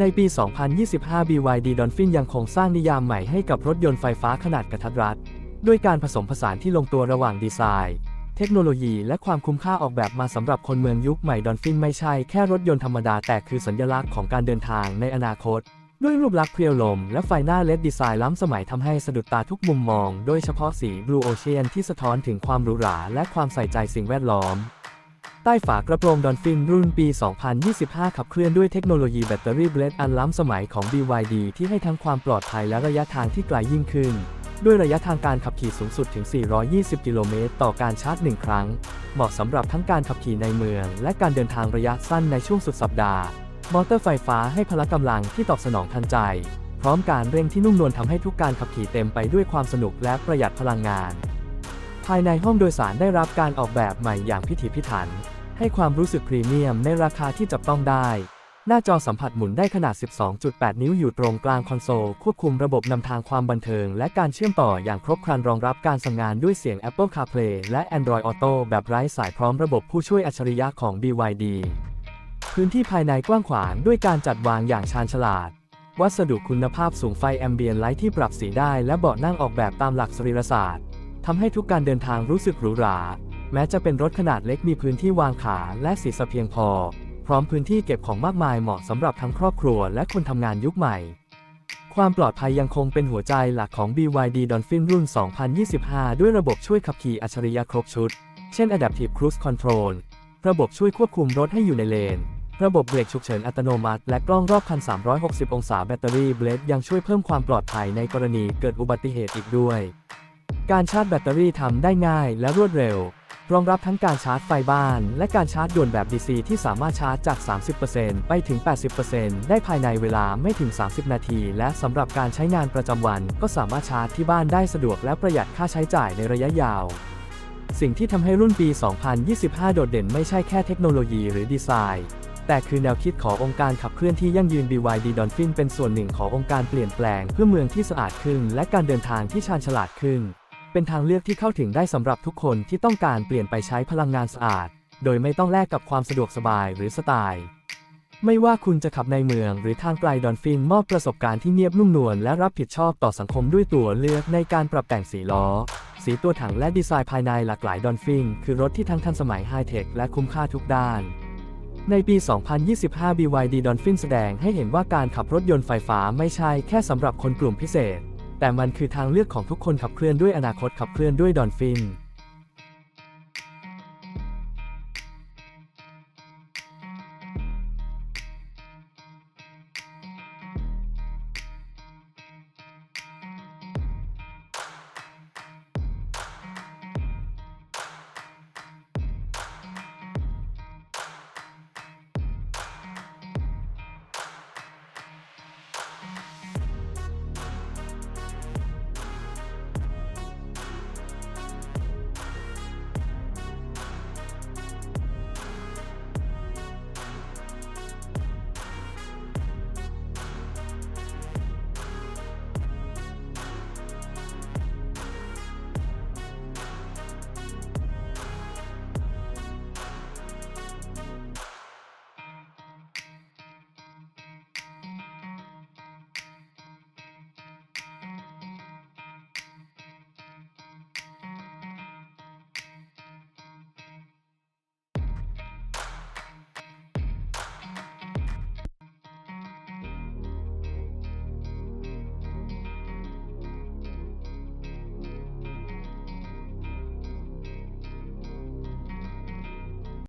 ในปี 2025 BYD Dolphin ยังคงสร้างนิยามใหม่ให้กับรถยนต์ไฟฟ้าขนาดกระทัดรัด ด้วยการผสมผสานที่ลงตัวระหว่างดีไซน์ เทคโนโลยีและความคุ้มค่าออกแบบมาสำหรับคนเมืองยุคใหม่ Dolphin ไม่ใช่แค่รถยนต์ธรรมดาแต่คือสัญลักษณ์ของการเดินทางในอนาคต ด้วยรูปลักษณ์เพรียวลม และไฟหน้าเลดดีไซน์ล้ำสมัยทำให้สะดุดตาทุกมุมมอง โดยเฉพาะสี Blue Ocean ที่สะท้อนถึงความหรูหราและความใส่ใจสิ่งแวดล้อม ใต้ฝากระโปรงดอนฟินรุ่นปี 2025 ขับเคลื่อนด้วยเทคโนโลยีแบตเตอรี่เบลดอันล้ำสมัยของ BYD ที่ให้ทั้งความปลอดภัยและระยะทางที่ไกลยิ่งขึ้น ด้วยระยะทางการขับขี่สูงสุดถึง 420 กิโลเมตรต่อการชาร์จ 1 ครั้ง เหมาะสำหรับทั้งการขับขี่ในเมือง และการเดินทางระยะสั้นในช่วงสุดสัปดาห์ มอเตอร์ไฟฟ้าให้พละกำลังที่ตอบสนองทันใจ พร้อมการเร่งที่นุ่มนวลทำให้ทุกการขับขี่เต็มไปด้วยความสนุกและประหยัดพลังงาน ภายในห้องโดยสารได้รับการออกแบบใหม่อย่างพิถีพิถัน ให้ความรู้สึกพรีเมียมในราคาที่จับต้องได้ หน้าจอสัมผัสหมุนได้ขนาด 12.8 นิ้วอยู่ตรงกลางคอนโซล ควบคุมระบบนำทางความบันเทิง และการเชื่อมต่ออย่างครบครันรองรับการสั่งงานด้วยเสียง Apple CarPlay และ Android Auto แบบไร้สายพร้อมระบบผู้ช่วยอัจฉริยะของ BYD พื้นที่ภายในกว้างขวางด้วยการจัดวางอย่างชาญฉลาด วัสดุคุณภาพสูงไฟแอมเบียนไลท์ที่ปรับสีได้และเบาะนั่งออกแบบตามหลักสรีรศาสตร์ทำให้ทุกการเดินทางรู้สึกหรูหรา แม้จะเป็นรถขนาดเล็กมีพื้นที่วางขาและสีสะเพียงพอ พร้อมพื้นที่เก็บของมากมายเหมาะสำหรับทั้งครอบครัวและคนทำงานยุคใหม่ ความปลอดภัยยังคงเป็นหัวใจหลักของ BYD Dolphin รุ่น 2025 ด้วยระบบช่วยขับขี่อัจฉริยะครบชุด เช่น Adaptive Cruise Control ระบบช่วยควบคุมรถให้อยู่ในเลน ระบบเบรกฉุกเฉินอัตโนมัติ และกล้องรอบคัน 360 องศาแบตเตอรี่เบลดยังช่วยเพิ่มความปลอดภัยในกรณีเกิดอุบัติเหตุอีกด้วย การชาร์จแบตเตอรี่ทำได้ง่ายและรวดเร็ว รองรับทั้งการชาร์จไฟบ้าน และการชาร์จด่วนแบบ DC ที่สามารถชาร์จจาก 30%ไปถึง 80%ได้ภายในเวลาไม่ถึง 30 นาที และสำหรับการใช้งานประจำวัน ก็สามารถชาร์จที่บ้านได้สะดวกและประหยัดค่าใช้จ่ายในระยะยาวสิ่งที่ทำให้รุ่นปี 2025 โดดเด่นไม่ใช่แค่เทคโนโลยีหรือดีไซน์ แต่คือแนวคิดขององค์การขับเคลื่อนที่ยั่งยืน BYD Dolphin เป็นส่วนหนึ่งขององค์การเปลี่ยนแปลงเพื่อเมืองที่สะอาดขึ้น และการเดินทางที่ชาญฉลาดขึ้น เป็นทางเลือกที่เข้าถึงได้สำหรับทุกคนที่ต้องการเปลี่ยนไปใช้พลังงานสะอาด โดยไม่ต้องแลกกับความสะดวกสบายหรือสไตล์ ไม่ว่าคุณจะขับในเมืองหรือทางไกลดอนฟินมอบประสบการณ์ที่เนียบนุ่มนวลและรับผิดชอบต่อสังคมด้วยตัวเลือกในการปรับแต่งสีล้อ สีตัวถังและดีไซน์ภายในหลากหลายดอนฟินคือรถที่ทั้งทันสมัยไฮเทคและคุ้มค่าทุกด้านในปี 2025 BYD Dolphin แสดงให้เห็นว่าการขับรถยนต์ไฟฟ้าไม่ใช่แค่สำหรับคนกลุ่มพิเศษ แต่มันคือทางเลือกของทุกคนขับเคลื่อนด้วยอนาคตขับเคลื่อนด้วยดอนฟิน